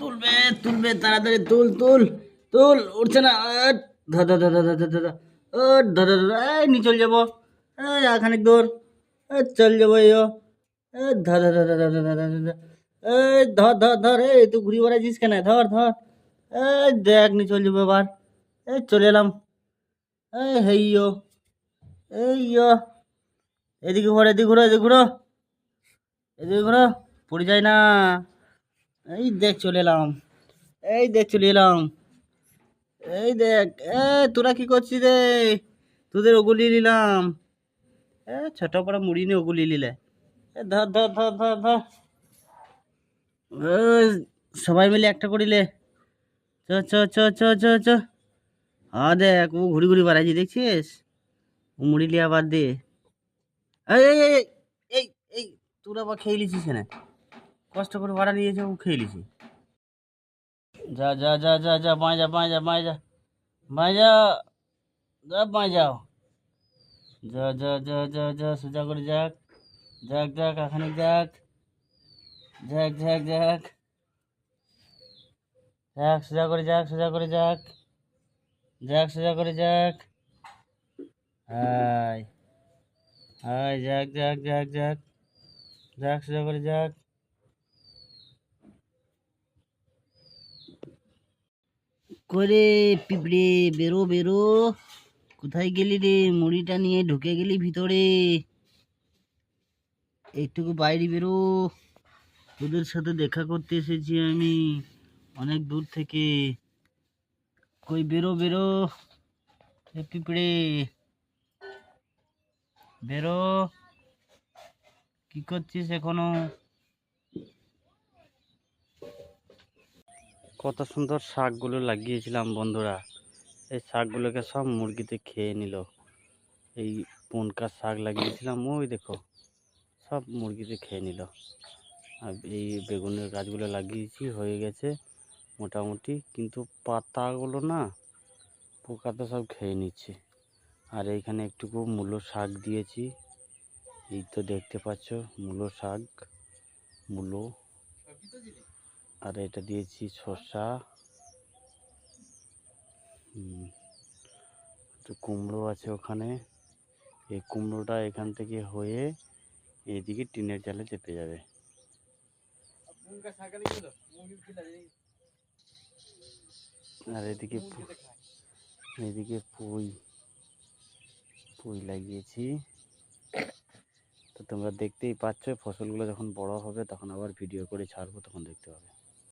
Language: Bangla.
তুলবে তুলবে তাড়াতাড়ি তুল তুল তুল উঠছে না ধর ধর ধর ধর ধর ধর ধর ধর এই নিয়ে চল যাব এই দূর এই চল যাব ইয়ো ধর ধর ধর ধর ধর ধর এই ধর ধর ধর এই তুই ঘুরি বেড়াচ্ছিস কেন ধর ধর এই দেখ নিয়ে চল যাব এবার এই চলে এলাম এই হেইয়ো এই ইয়ো এদিকে ঘোরো এদিকে ঘুরো এদিকে ঘুরো এদিকে ঘুরো পড়ে যায় না এই দেখ চলে এলাম। এই দেখ চলে এলাম। এই দেখ এ তোরা কি করছিস রে? তোদের ওগুলি নিলাম। এ ছোট বড় মুড়ি নিয়ে ওগুলি নিলে। ধর ধর ধর ধর ধর। সবাই মিলে একটা করিলে চ চ চ চ চ চ। হ্যাঁ দেখ ও ঘুরি ঘুরি বেড়াচ্ছি দেখছিস? ও মুড়ি লিয়া বাদ দে। এই এই এই, তোরা আবার খেয়ে লিছিস কেন কষ্ট করে ভাড়া নিয়েছে ও খেয়ে লিছি যা যা যা যা যা বাঁ যা বাঁ যা বাঁ যা বাঁ যা যা বাঁ যাও যা যা যা যা যা সোজা করে যাক যাক যাক এখানে যাক যাক যাক যাক যাক সোজা করে যাক সোজা করে যাক যাক সোজা করে যাক হাই হাই যাক যাক যাক যাক যাক সোজা করে যাক করে পিঁপড়ে, বেরো বেরো। কোথায় গেলি রে? মুড়িটা নিয়ে ঢুকে গেলি ভিতরে। একটুকু বাইরে বেরো। তোদের সাথে দেখা করতে এসেছি আমি অনেক দূর থেকে। কই বেরো বেরো। পিঁপড়ে। বেরো। কি করছিস এখনও? কত সুন্দর শাকগুলো লাগিয়েছিলাম বন্ধুরা। এই শাকগুলোকে সব মুরগিতে খেয়ে নিল। এই পনকার শাক লাগিয়েছিলাম, ওই দেখো, সব মুরগিতে খেয়ে নিল। আর এই বেগুনের গাছগুলো লাগিয়েছি, হয়ে গেছে মোটামুটি, কিন্তু পাতাগুলো না পোকা তো সব খেয়ে নিচ্ছে। আর এইখানে একটুকু মূলো শাক দিয়েছি, এই তো দেখতে পাচ্ছ মূলো শাক, মূলো। আর এটা দিয়েছি শসা। হুম, একটু কুমড়ো আছে ওখানে। এই কুমড়োটা এখান থেকে হয়ে এইদিকে টিনের চালে চেপে যাবে। আর এদিকে এদিকে পুঁই পুঁই লাগিয়েছি। তো তোমরা দেখতেই পাচ্ছ ফসলগুলো যখন বড় হবে তখন আবার ভিডিও করে ছাড়বো তখন দেখতে পাবে।